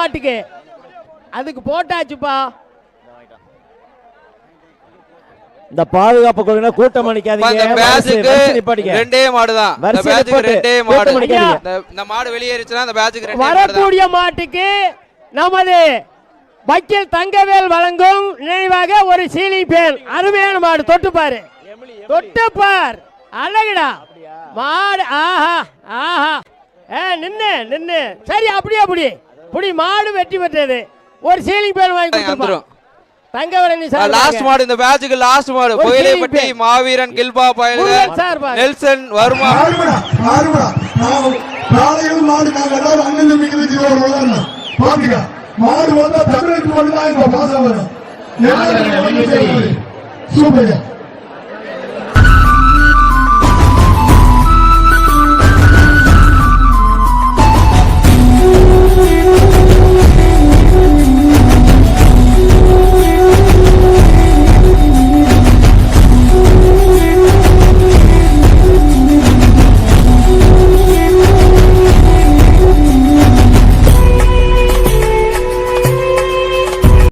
மாட்டுக்கு அதுக்கு போட்டாச்சுப்பா. இந்த பாதுகாப்பு கொடுங்க கூட்டம். ரெண்டே மாடு தான். இந்த பேட்சுக்கு. ரெண்டே மாடு. அடிக்காதீங்க. இந்த- மாடு பேட்சுக்கு ரெண்டே வரக்கூடிய மாட்டுக்கு நமது வக்கீல் தங்கவேல் வழங்கும் நினைவாக ஒரு சீலிங் பேன். அருமையான மாடு தொட்டு பாரு தொட்டு பார் அழகுடா மாடு ஆஹா ஆஹா. ஏ நின்னு நின்னு. சரி அப்படியே அப்படி புடி மாடு வெற்றி பெற்றது ஒரு சீலிங் பேன் வாங்கி கொடுத்துருப்பா வந்துரும். தங்கவேலனி சார் லாஸ்ட் மாடு இந்த பேட்சுக்கு லாஸ்ட் மாடு. கோயிலைப்பட்டி. மாவீரன் கில்பா பயல் முருகன் சார் பாரு. நெல்சன் வருமா. மாறுபடா மாறுபடா. நான் நாளையும் மாடு நாங்க எல்லாரும் அண்ணன் மாடு வந்தா தமிழுக்கு மட்டும் தான் இந்த பாசம் வரும். சூப்பர்